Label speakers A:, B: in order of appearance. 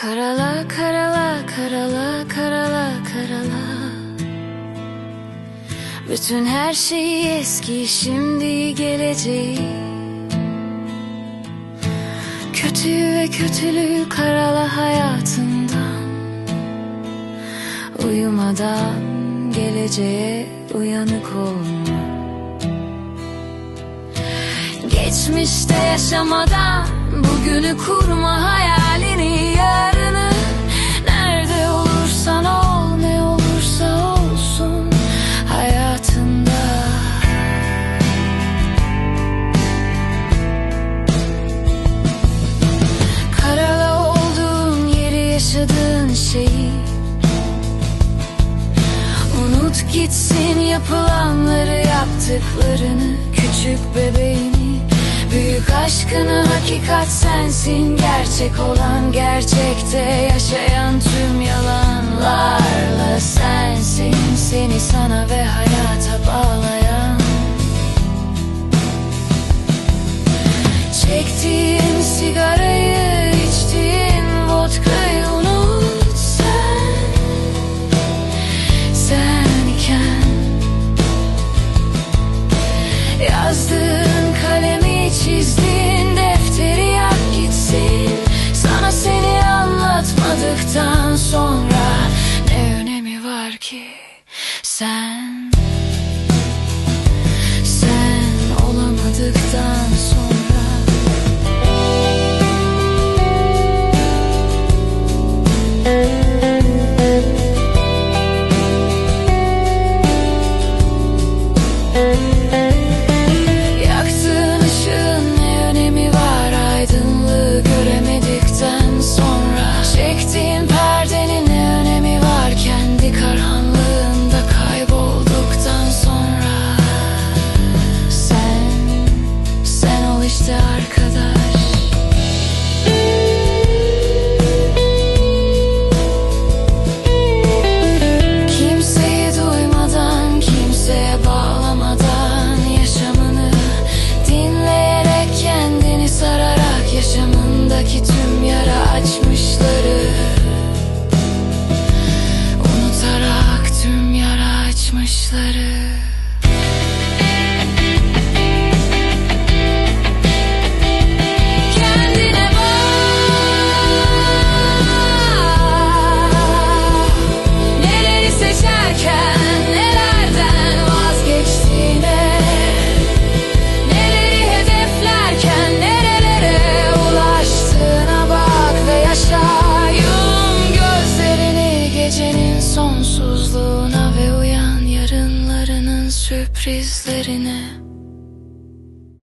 A: Karala karala karala karala karala. Bütün her şeyi eski şimdi geleceği Kötüyü ve kötülüğü karala hayatından. Uyumadan geleceğe uyanık olma. Geçmişte yaşamadan bugünü kurma hayalini şeyi Unut gitsin yapılanları yaptıklarını. Küçük bebeğini Büyük aşkını. Hakikat sensin Gerçek olan gerçekte. Yaşayan tüm yalanlarla sensin. Seni sana ve hayata bağlayan. Çektiğin sigarayı ki sen Sen olamadıktan arkadaş Kimseyi duymadan, kimseye bağlamadan yaşamını dinleyerek kendini sararak yaşamındaki tüm yara açmışları unutarak tüm yara açmışları. Sürprizlerine